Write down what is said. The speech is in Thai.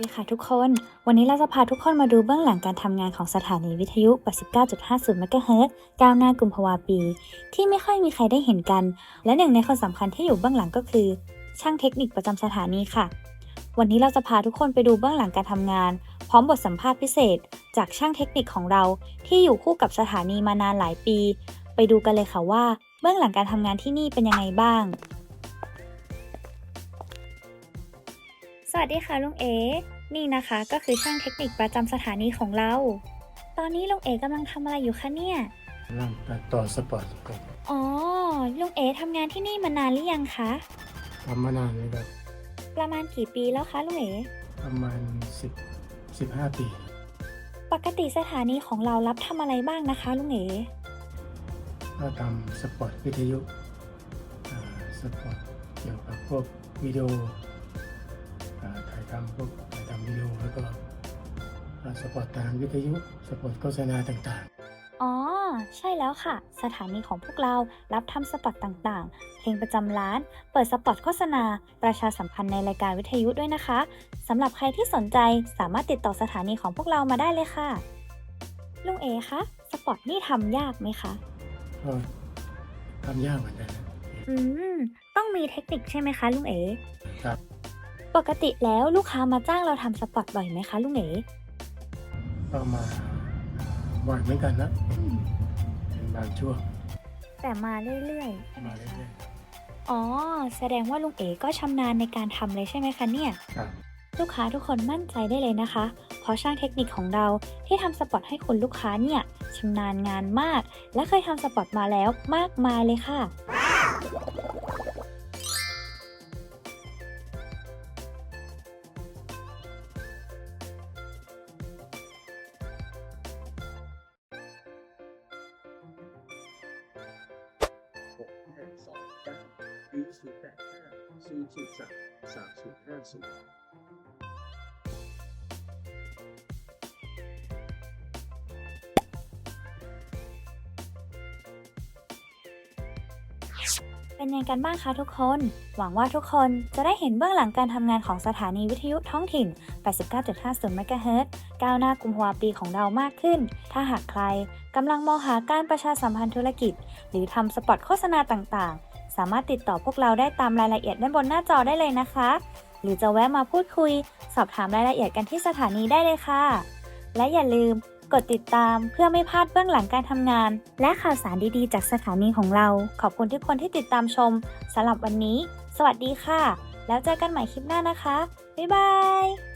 ดีค่ะทุกคน วันนี้เราจะพาทุกคนมาดูเบื้องหลังการทำงานของสถานีวิทยุ 89.50เมกะเฮิรตซ์ก้าวหน้ากุมภวาปี ที่ไม่ค่อยมีใครได้เห็นกัน และหนึ่งในคนสำคัญที่อยู่เบื้องหลังก็คือ ช่างเทคนิคประจำสถานีค่ะ วันนี้เราจะพาทุกคนไปดูเบื้องหลังการทำงาน พร้อมบทสัมภาษณ์พิเศษ จากช่างเทคนิคของเรา ที่อยู่คู่กับสถานีมานานหลายปี ไปดูกันเลยค่ะว่า เบื้องหลังการทำงานที่นี่เป็นยังไงบ้าง วัสดีค่ะลุงเอนี่นะคะก็คือช่างเทคนิคประจำสถานีของเรา ตอนนี้ลุงเอกำลังทำอะไรอยู่คะเนี่ยกำลังตัดต่อสปอร์ตกับอ๋อลุงเอทำงานที่นี่มานานหรือยังคะทำมานานเลยครับ ประมาณกี่ปีแล้วคะลุงเอประมาณ10 15 ปี ปกติสถานีของเรารับทำอะไรบ้างนะคะลุงเอก็ทำสปอร์ตวิทยุอ่าสปอร์ตเกี่ยวกับพวกวิดีโอ อ่าถ่ายทำพวกถ่ายทำวิดีโอแล้วก็อ่าสปอร์ตทางวิทยุสปอร์ตโฆษณาต่างอ๋อ ใช่แล้วค่ะ สถานีของพวกเรารับทำสปอตต่างๆ เพลงประจำร้าน เปิดสปอตโฆษณา ประชาสัมพันธ์ในรายการวิทยุด้วยนะคะสำหรับใครที่สนใจสามารถติดต่อสถานีของพวกเรามาได้เลยค่ะ ลุงเอคะสปอตนี่ทำยากไหมคะๆก็ทำยากเหมือนกันนะอืม ต้องมีเทคนิคใช่ไหมคะลุงเอครับ ปกติแล้วลูกค้ามาจ้างเราทำสปอตบ่อยไหมคะลุงเอก็มาบ่อยเหมือนกันนะเป็นเป็นบางช่วงแต่มาเรื่อยๆมาเรื่อยอ๋อ แสดงว่าลุงเอ๋ก็ชำนาญในการทำเลยใช่ไหมคะเนี่ย ๆครับลูกค้าทุกคนมั่นใจได้เลยนะคะ เพราะช่างเทคนิคของเราที่ทำสปอตให้คุณลูกค้าเนี่ยชำนาญงานมาก และเคยทำสปอตมาแล้วมากมายเลยค่ะาหรือศูนย์แปดห้ เป็นยังไงกันบ้างคะทุกคน หวังว่าทุกคนจะได้เห็นเบื้องหลังการทำงานของสถานีวิทยุท้องถิ่น 89.50เมกะเฮิรตก้าวหน้ากุมภาวาปีของเรามากขึ้น ถ้าหากใครกำลังมองหาการประชาสัมพันธ์ธุรกิจ หรือทำสปอตโฆษณาต่างๆ สามารถติดต่อพวกเราได้ตามรายละเอียดด้านบนหน้าจอได้เลยนะคะ หรือจะแวะมาพูดคุย สอบถามรายละเอียดกันที่สถานีได้เลยค่ะ และอย่าลืม กดติดตามเพื่อไม่พลาดเบื้องหลังการทำงาน และข่าวสารดีๆ จากสถานีของเรา ขอบคุณทุกคนที่ติดตามชมสำหรับวันนี้ สวัสดีค่ะ แล้วเจอกันใหม่คลิปหน้านะคะ บ๊ายบาย